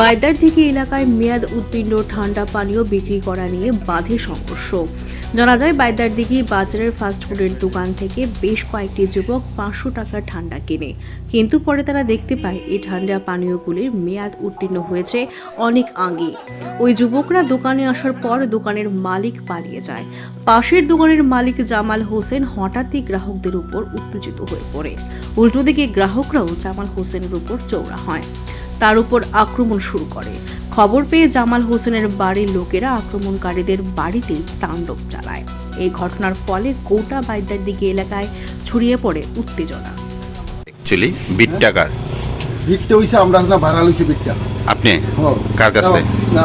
বাইদার থেকে এলাকায় মেয়াদ উত্তীর্ণ ঠান্ডা পানীয় বিক্রি করা নিয়ে বাধে সংঘর্ষ। জানা যায়, বাইদার দিঘি বাজারের ফাস্টফুডের দোকান থেকে বেশ কয়েকটি যুবক পাঁচশো টাকার ঠান্ডা কেনে। কিন্তু পরে তারা দেখতে পায়, এই ঠান্ডা পানীয়গুলির মেয়াদ উত্তীর্ণ হয়েছে অনেক আগে। ওই যুবকরা দোকানে আসার পর দোকানের মালিক পালিয়ে যায়। পাশের দোকানের মালিক জামাল হোসেন হঠাৎই গ্রাহকদের উপর উত্তেজিত হয়ে পড়ে। উল্টো দিকে গ্রাহকরাও জামাল হোসেনের উপর চৌড়া হয়। তার উপর আক্রমণ শুরু করে। খবর পেয়ে জামাল হোসেনের বাড়ির লোকেরা আক্রমণকারীদের বাড়িতে তাণ্ডব চালায়। এই ঘটনার ফলে গোটা বাইদার দিকে এলাকায় ছড়িয়ে পড়ে উত্তেজনা। অ্যাকচুয়ালি বিট টাকার ভিটটা হইছে আমরা না ভাড়া লইছি ভিটটা আপনি? হ্যাঁ। কার কাছে না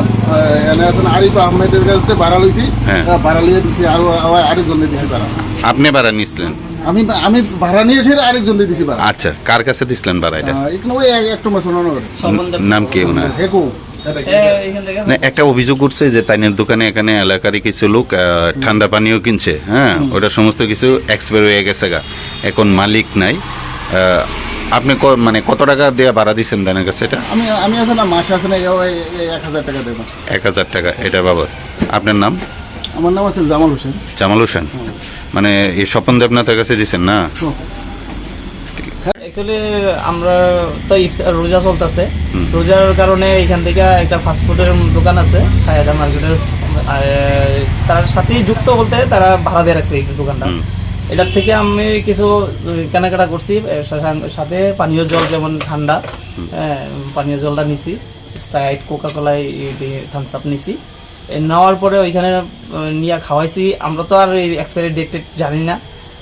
এনে এখন আরিফ আহমেদের কাছে ভাড়া লইছি। হ্যাঁ। ভাড়া লিয়ে দিছি আর আবার আরেকজনে দিছি ভাড়া। আপনি ভাড়া নিছিলেন? আমি আমি ভাড়া নিয়ে এসে আরেকজনে দিছি ভাড়া। আচ্ছা কার কাছে দিছিলেন ভাড়া এটা? এখানে ওই এক- একটা মাস নাম কি ওনার? হেকো। একটা অভিযোগ উঠছে যে তাইনের দোকানে এখানে এলাকারই কিছু লোক ঠান্ডা পানিও কিনছে হ্যাঁ? ওটা সমস্ত কিছু এক্সপায়ার হয়ে গেছে গা। এখন মালিক নাই। আপনি ক- মানে কত টাকা দিয়ে ভাড়া দিচ্ছেন তাদের কাছে এটা? আমি আমি মাসে এই এক হাজার টাকা মাসে। এক হাজার টাকা এটা বাবদ আপনার নাম? আমার নাম আছে জামাল হোসেন। জামাল হোসেন। মানে এই স্বপন দেবনাথের কাছে দিচ্ছেন না? অ্যাকচুয়ালি আমরা তো ইফতার রোজা চলতেছে। রোজার কারণে এখান থেকে একটা ফাস্টফুডের দোকান আছে সায়দা মার্কেটের। তার সাথেই যুক্ত বলতে তারা ভাড়া দিয়ে রাখছে এই দোকানটা। এটার থেকে আমি কিছু কেনাকাটা করছি সাথে পানীয় জল যেমন ঠান্ডা পানীয় জলটা নিছি স্প্রাইট কোকা কোলাই থামস আপ নিছি। নেওয়ার পরে ওইখানে নিয়ে খাওয়াইছি। আমরা তো আর এক্সপায়ারি ডেট জানি না।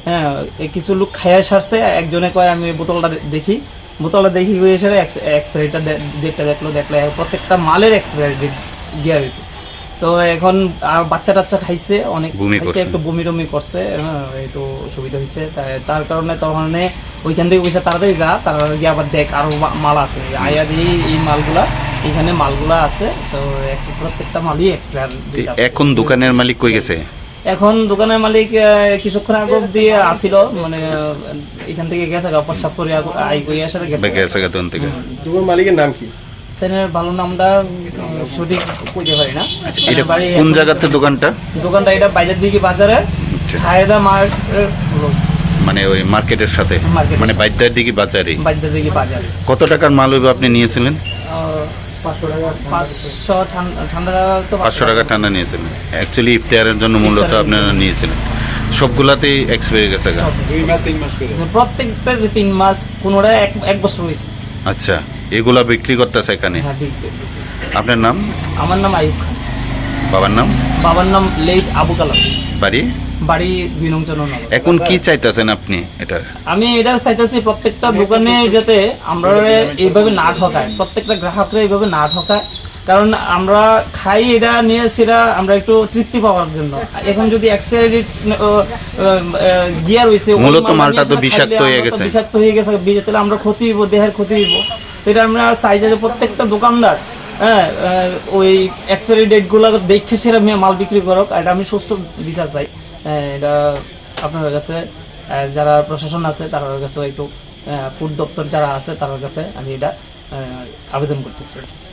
হ্যাঁ কিছু লোক সারছে একজনে কয় আমি বোতলটা দেখি। বোতলটা দেখি হয়ে এসে এক্সপায়ারিটা ডেটটা দেখল দেখল প্রত্যেকটা মালের এক্সপায়ারি ডেট দেওয়া হয়েছে। তো এখন আর বাচ্চা টাচ্চা খাইছে অনেক খাইছে, একটু বমি টমি করছে হ্যাঁ, একটু অসুবিধা হয়েছে তার কারণে তখন ওইখান থেকে তাড়াতাড়ি যা তারা গিয়ে আবার দেখ আরও মাল আছে। আয়া দিয়ে এই মালগুলা এখানে মালগুলা আছে তো প্রত্যেকটা মালই এক্সপায়ার এখন দোকানের মালিক কই গেছে? এখন দোকানের মালিক কিছুক্ষণ আগে দিয়ে আসিল মানে এখান থেকে গেছে গা প্রস্তাব করে আই করে আসার গেছে। গেছে গা তখন থেকে? তোমার মালিকের নাম কি? তেনের ভালো নামটা সঠিক কইতে পারি না। আচ্ছা এটা বাড়ি কোন জায়গাতে দোকানটা? দোকানটা এটা বাজার দিকে বাজারে সায়দা মার্কেটের মানে ওই মার্কেটের সাথে? মানে সাথে। দিকে বাজারে? বাজার দিকে বাজারে। কত টাকার মাল হইবে আপনি নিয়েছিলেন? পাঁচশো টাকা পাঁচশো ঠান্ডা ঠান্ডা তো পাঁচশো টাকা ঠান্ডা নিয়েছিলেন। অ্যাকচুয়ালি ইফতারের জন্য মূলত আপনারা নিয়েছিলেন। সবগুলাতেই এক্সপায়ার গেছে। প্রত্যেকটা যে তিন মাস কোনোটা এক এক বছর হয়েছে। আচ্ছা এগুলা বিক্রি করতেছে এখানে? হ্যাঁ, আপনার নাম? আমার নাম আয়ুব খান। বাবার নাম? বাবার নাম লেট আবু কালাম বাড়ি? বাড়ি দুই নং চন্দ্রনগর এখন কি চাইতেছেন আপনি এটা আমি এটা চাইতেছি প্রত্যেকটা দোকানে যাতে আমরা এইভাবে না ঠকায় প্রত্যেকটা গ্রাহকরা এইভাবে না ঠকায়। কারণ আমরা খাই এটা নিয়ে সেটা আমরা একটু তৃপ্তি পাওয়ার জন্য। এখন যদি এক্সপায়ারি গিয়া রয়েছে ওই মূলত মালটা তো বিষাক্ত হয়ে গেছে। বিষাক্ত হয়ে গেছে তাহলে আমরা ক্ষতি হইব দেহের ক্ষতি হইব। এটা আমরা চাই যে প্রত্যেকটা দোকানদার হ্যাঁ ওই এক্সপায়ারি ডেটগুলো দেখে সেটা মাল বিক্রি করুক এটা আমি সুস্থ বিচার চাই। এটা আপনার কাছে যারা প্রশাসন আছে, তার কাছে একটু ফুড দপ্তর যারা আছে, তার কাছে আমি এটা আবেদন করতেছি।